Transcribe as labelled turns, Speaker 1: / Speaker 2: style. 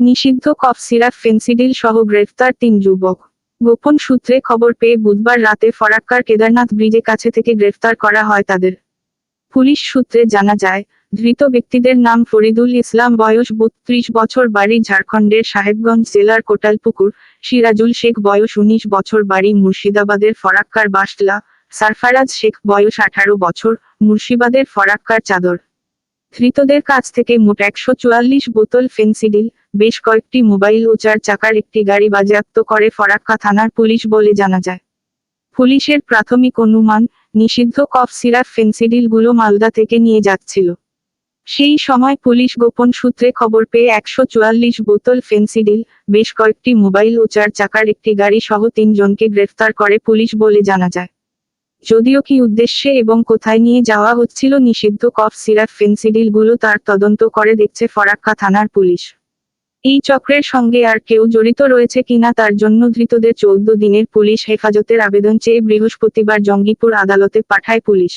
Speaker 1: নিষিদ্ধ cough syrup Phensedyl সহ গ্রেফতার তিন যুবক। গোপন সূত্রে খবর পেয়ে বুধবার রাতে ফরাক্কার কেদারনাথ ব্রিজে কাছে থেকে গ্রেফতার করা হয় তাদের। পুলিশ সূত্রে জানা যায়, ধৃত ব্যক্তিদের নাম ফরিদুল ইসলাম বয়স বত্রিশ বছর, বাড়ি ঝাড়খণ্ডের সাহেবগঞ্জ জেলার কোটালপুকুর, সিরাজুল শেখ বয়স উনিশ বছর, বাড়ি মুর্শিদাবাদের ফরাক্কার বাসলা, সারফারাজ শেখ বয়স আঠারো বছর, মুর্শিদাবাদের ফরাক্কার চাদর। ধৃতদের কাছ থেকে মোট একশো চুয়াল্লিশ বোতল ফেন্সিডিল, বেশ কয়েকটি মোবাইল ও চার চাকার একটি গাড়ি বাজেয়াপ্ত করে ফরাক্কা থানার পুলিশ বলে জানা যায়। পুলিশের প্রাথমিক অনুমান, নিষিদ্ধ কফ সিরাপ ফেন্সিডিলগুলো মালদা থেকে নিয়ে যাচ্ছিল। সেই সময় পুলিশ গোপন সূত্রে খবর পেয়ে একশো চুয়াল্লিশ বোতল ফেন্সিডিল, বেশ কয়েকটি মোবাইল ও চার চাকার একটি গাড়ি সহ তিনজনকে গ্রেফতার করে পুলিশ বলে জানা যায়। যদিও কি উদ্দেশ্যে এবং কোথায় নিয়ে যাওয়া হচ্ছিল নিষিদ্ধ কফ সিরাপ ফেন্সিডিলগুলো তার তদন্ত করে দেখছে ফরাক্কা থানার পুলিশ। এই চক্রের সঙ্গে আর কেউ জড়িত রয়েছে কিনা তার জন্য ধৃতদের চৌদ্দ দিনের পুলিশ হেফাজতের আবেদন চেয়ে বৃহস্পতিবার জঙ্গিপুর আদালতে পাঠায় পুলিশ।